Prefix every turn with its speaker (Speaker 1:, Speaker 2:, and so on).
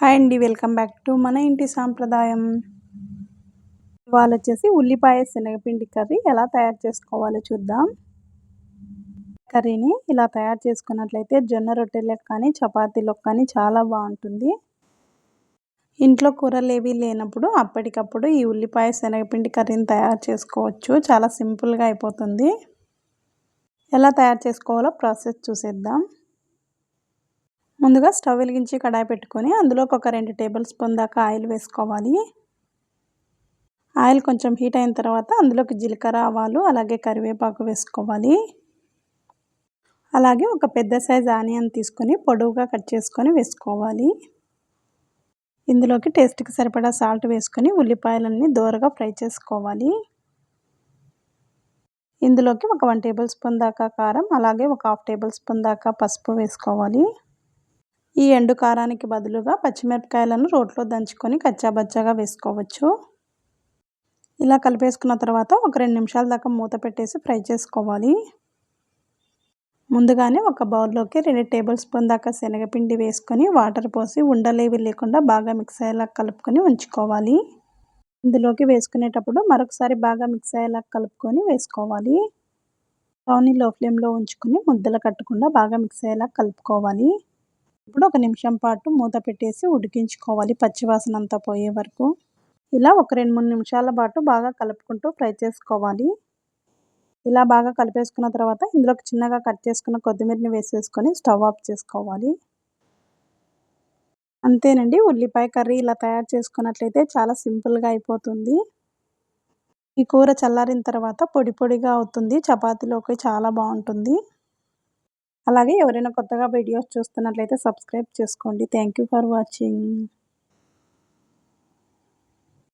Speaker 1: Hi అండి welcome back to మన ఇంటి సాంప్రదాయం. ఇవాళ వచ్చేసి ఉల్లిపాయ శనగపిండి కర్రీ ఎలా తయారు చేసుకోవాలో చూద్దాం. కర్రీని ఇలా తయారు చేసుకున్నట్లయితే జొన్న రొట్టెలకు కానీ చపాతీలకు కానీ చాలా బాగుంటుంది. ఇంట్లో కూరలు ఏవి లేనప్పుడు అప్పటికప్పుడు ఈ ఉల్లిపాయ శనగపిండి కర్రీని తయారు చేసుకోవచ్చు. చాలా సింపుల్గా అయిపోతుంది. ఎలా తయారు చేసుకోవాలో ప్రాసెస్ చూసేద్దాం. ముందుగా స్టవ్ వెలిగించి కడాయి పెట్టుకొని అందులోకి ఒక రెండు టేబుల్ స్పూన్ దాకా ఆయిల్ వేసుకోవాలి. ఆయిల్ కొంచెం హీట్ అయిన తర్వాత అందులోకి జీలకర్ర ఆవాలు అలాగే కరివేపాకు వేసుకోవాలి. అలాగే ఒక పెద్ద సైజ్ ఆనియన్ తీసుకొని పొడవుగా కట్ చేసుకొని వేసుకోవాలి. ఇందులోకి టేస్ట్కి సరిపడా సాల్ట్ వేసుకొని ఉల్లిపాయలన్నీ దోరగా ఫ్రై చేసుకోవాలి. ఇందులోకి ఒక వన్ టేబుల్ స్పూన్ దాకా కారం అలాగే ఒక హాఫ్ టేబుల్ స్పూన్ దాకా పసుపు వేసుకోవాలి. ఈ ఎండు కారానికి బదులుగా పచ్చిమిరపకాయలను రోట్లో దంచుకొని కచ్చాబచ్చాగా వేసుకోవచ్చు. ఇలా కలిపేసుకున్న తర్వాత ఒక రెండు నిమిషాల దాకా మూత పెట్టేసి ఫ్రై చేసుకోవాలి. ముందుగానే ఒక బౌల్లోకి రెండు టేబుల్ స్పూన్ దాకా శనగపిండి వేసుకొని వాటర్ పోసి ఉండలేవి లేకుండా బాగా మిక్స్ అయ్యేలా కలుపుకొని ఉంచుకోవాలి. ఇందులోకి వేసుకునేటప్పుడు మరొకసారి బాగా మిక్స్ అయ్యేలా కలుపుకొని వేసుకోవాలి. స్టవ్ని లో ఫ్లేమ్లో ఉంచుకొని ముద్దలు కట్టకుండా బాగా మిక్స్ అయ్యేలా కలుపుకోవాలి. ఇప్పుడు ఒక నిమిషం పాటు మూత పెట్టేసి ఉడికించుకోవాలి పచ్చివాసన అంతా పోయే వరకు. ఇలా ఒక రెండు మూడు నిమిషాల పాటు బాగా కలుపుకుంటూ ఫ్రై చేసుకోవాలి. ఇలా బాగా కలిపేసుకున్న తర్వాత ఇందులోకి చిన్నగా కట్ చేసుకున్న కొత్తిమీరని వేసేసుకొని స్టవ్ ఆఫ్ చేసుకోవాలి. అంతేనండి ఉల్లిపాయ కర్రీ ఇలా తయారు చేసుకున్నట్లయితే చాలా సింపుల్గా అయిపోతుంది. ఈ కూర చల్లారిన తర్వాత పొడి పొడిగా అవుతుంది చపాతీలోకి చాలా బాగుంటుంది. అలాగే ఎవరైనా కొత్తగా వీడియోస్ చూస్తున్నట్లయితే సబ్స్క్రైబ్ చేసుకోండి. Thank you for watching